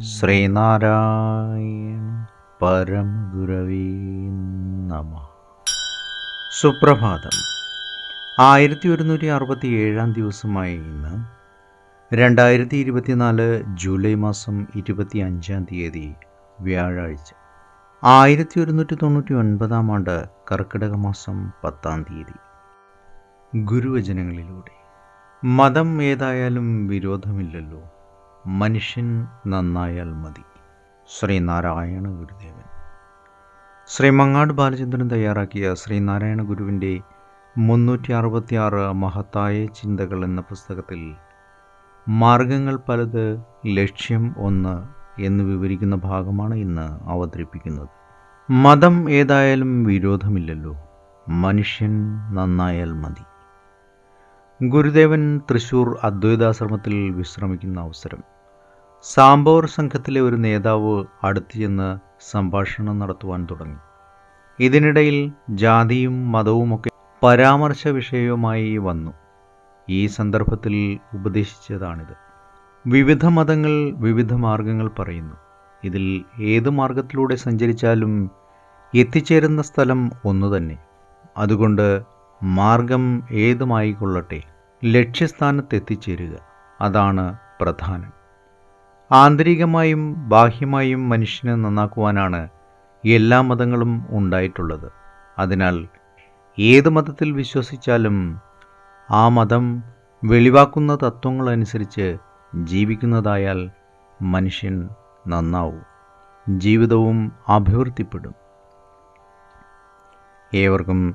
ശ്രീനാരായണ പരമഗുരവീ നമ. സുപ്രഭാതം. ആയിരത്തി ഒരുന്നൂറ്റി അറുപത്തി ഏഴാം ദിവസമായി ഇന്ന് രണ്ടായിരത്തി ഇരുപത്തിനാല് ജൂലൈ മാസം ഇരുപത്തി അഞ്ചാം തീയതി വ്യാഴാഴ്ച. ആയിരത്തി ഒരുന്നൂറ്റി തൊണ്ണൂറ്റി ഒൻപതാം ആണ്ട് കർക്കിടക മാസം പത്താം തീയതി. ഗുരുവചനങ്ങളിലൂടെ. മതം ഏതായാലും വിരോധമില്ലല്ലോ. മനുഷ്യൻ നന്നായാൽ മതി. ശ്രീനാരായണ ഗുരുദേവൻ. ശ്രീ മങ്ങാട് ബാലചന്ദ്രൻ തയ്യാറാക്കിയ ശ്രീനാരായണ ഗുരുവിന്റെ മുന്നൂറ്റി അറുപത്തിയാറ് മഹത്തായ ചിന്തകൾ എന്ന പുസ്തകത്തിൽ മാർഗങ്ങൾ പലത് ലക്ഷ്യം ഒന്ന് എന്ന് വിവരിക്കുന്ന ഭാഗമാണ് ഇന്ന് അവതരിപ്പിക്കുന്നത്. മതം ഏതായാലും വിരോധമില്ലല്ലോ. മനുഷ്യൻ നന്നായാൽ മതി. ഗുരുദേവൻ തൃശൂർ അദ്വൈതാശ്രമത്തിൽ വിശ്രമിക്കുന്ന അവസരം. സാംബോർ സംഘത്തിലെ ഒരു നേതാവ് അടുത്തു ചെന്ന് സംഭാഷണം നടത്തുവാൻ തുടങ്ങി. ഇതിനിടയിൽ ജാതിയും മതവുമൊക്കെ പരാമർശ വിഷയവുമായി വന്നു. ഈ സന്ദർഭത്തിൽ ഉപദേശിച്ചതാണിത്. വിവിധ മതങ്ങൾ വിവിധ മാർഗങ്ങൾ പറയുന്നു. ഇതിൽ ഏത് മാർഗത്തിലൂടെ സഞ്ചരിച്ചാലും എത്തിച്ചേരുന്ന സ്ഥലം ഒന്നു തന്നെ അതുകൊണ്ട് മാർഗം ഏതുമായിക്കൊള്ളട്ടെ? ലക്ഷ്യസ്ഥാനത്ത് എത്തിച്ചേരുക അതാണ് പ്രധാനം. ആന്തരികമായും ബാഹ്യമായും മനുഷ്യനെ നന്നാക്കുവാനാണ് എല്ലാ മതങ്ങളും ഉണ്ടായിട്ടുള്ളത്. അതിനാൽ ഏത് മതത്തിൽ വിശ്വസിച്ചാലും ആ മതം വെളിവാക്കുന്ന തത്വങ്ങളനുസരിച്ച് ജീവിക്കുന്നതായാൽ മനുഷ്യൻ നന്നാവും. ജീവിതവും അഭിവൃദ്ധിപ്പെടും. ഏവർക്കും